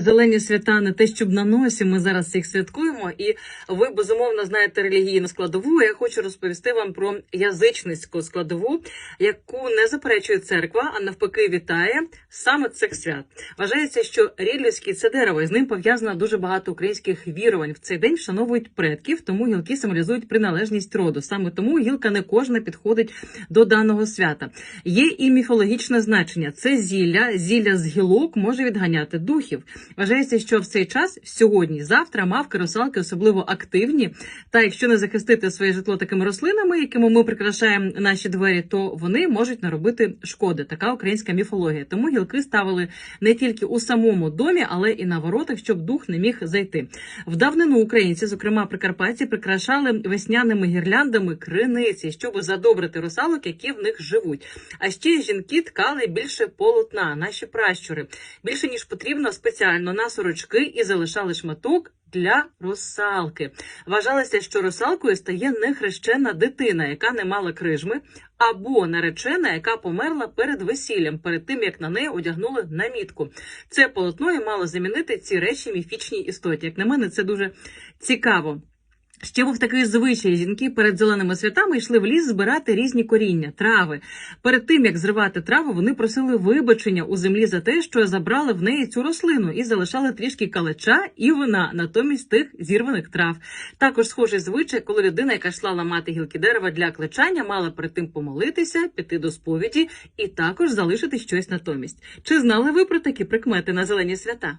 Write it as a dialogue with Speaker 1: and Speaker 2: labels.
Speaker 1: Зелені свята не те, щоб на носі. Ми зараз їх святкуємо, і ви безумовно знаєте релігійну складову. Я хочу розповісти вам про язичницьку складову, яку не заперечує церква, а навпаки, вітає саме цих свят. Вважається, що рілівський це дерево, і з ним пов'язано дуже багато українських вірувань. В цей день вшановують предків, тому гілки символізують приналежність роду. Саме тому гілка не кожна підходить до даного свята. Є і міфологічне значення. Це зілля, зілля з гілок може відганяти духів. Вважається, що в цей час сьогодні, завтра мавки русалки особливо активні. Та якщо не захистити своє житло такими рослинами, якими ми прикрашаємо наші двері, то вони можуть наробити шкоди. Така українська міфологія. Тому гілки ставили не тільки у самому домі, але і на воротах, щоб дух не міг зайти. В давнину українці, зокрема прикарпатці, прикрашали весняними гірляндами криниці, щоб задобрити русалок, які в них живуть. А ще жінки ткали більше полотна, наші пращури більше ніж потрібно спеціально на сорочки і залишали шматок. Для русалки вважалося, що русалкою стає нехрещена дитина, яка не мала крижми, або наречена, яка померла перед весіллям, перед тим як на неї одягнули намітку. Це полотно і мало замінити ці речі міфічній істоті. Як на мене, це дуже цікаво. Ще був такий звичай. Жінки перед зеленими святами йшли в ліс збирати різні коріння, трави. Перед тим як зривати траву, вони просили вибачення у землі за те, що забрали в неї цю рослину і залишали трішки калача і вина натомість тих зірваних трав. Також схожий звичай, коли людина, яка йшла ламати гілки дерева для клечання, мала перед тим помолитися, піти до сповіді і також залишити щось натомість. Чи знали ви про такі прикмети на зелені свята?